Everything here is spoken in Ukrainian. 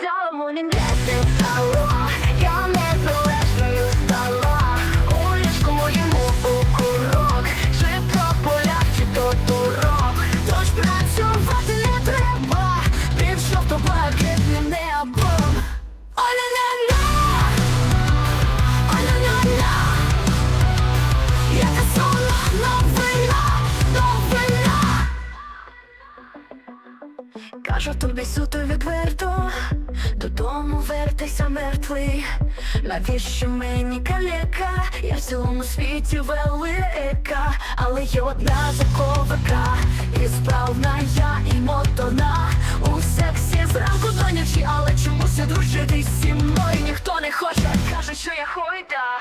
цьому він не стало. Я не залежною стала. У курок. Чи поляк, чи то турок. Тож працювати не треба. Під жовто-блакитним небом. Оля-ля-ля. Оля-ля-ля. Яка сумна новина, новина. Кажу тобі суто відверто, залишайся мертвий, навіщо мені калека? Я в цілому світі велика, але є одна заковика, і справна я і мотона у сексі зранку до ночі, але чомусь дружити зі мною ніхто не хоче, каже, що я хойда.